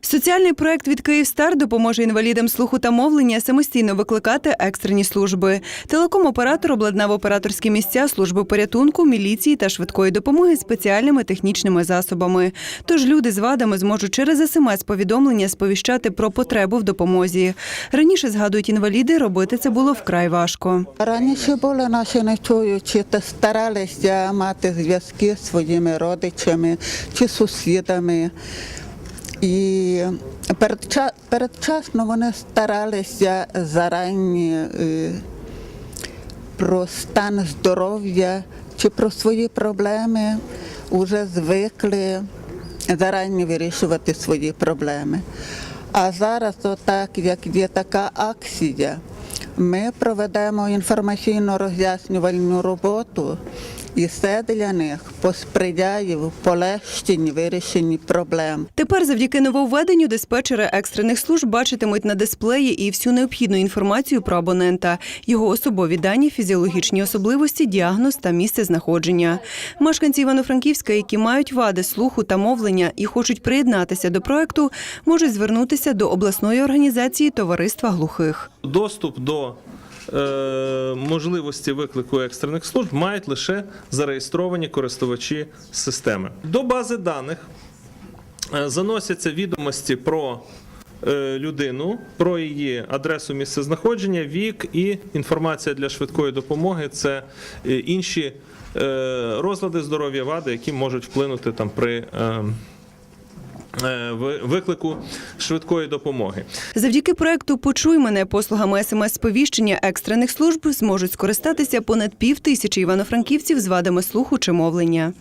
Соціальний проект від Київстар допоможе інвалідам слуху та мовлення самостійно викликати екстрені служби. Телеком-оператор обладнав операторські місця служби порятунку, міліції та швидкої допомоги спеціальними технічними засобами. Тож люди з вадами зможуть через смс-повідомлення сповіщати про потребу в допомозі. Раніше згадують інваліди, робити це було вкрай важко. Раніше були наші нечуючі, та старалися мати зв'язки з своїми родичами чи сусідами. І передчасно вони старалися зарані е, про стан здоров'я чи про свої проблеми, вже звикли зарані вирішувати свої проблеми. А зараз, отак, як є така акція, ми проведемо інформаційно-роз'яснювальну роботу, і це для них посприяє в полегшенні вирішенні проблем. Тепер завдяки нововведенню диспетчери екстрених служб бачитимуть на дисплеї і всю необхідну інформацію про абонента, його особові дані, фізіологічні особливості, діагноз та місце знаходження. Мешканці Івано-Франківська, які мають вади слуху та мовлення і хочуть приєднатися до проекту, можуть звернутися до обласної організації Товариства глухих. Доступ до можливості виклику екстрених служб мають лише зареєстровані користувачі системи. До бази даних е, заносяться відомості про е, людину, про її адресу місцезнаходження, вік і інформація для швидкої допомоги. Це е, інші е, розлади здоров'я вади, які можуть вплинути там при. Е, ви- Виклику швидкої допомоги. Завдяки проекту Почуй мене послугами смс-сповіщення екстрених служб зможуть скористатися понад пів тисячі івано-франківців з вадами слуху чи мовлення.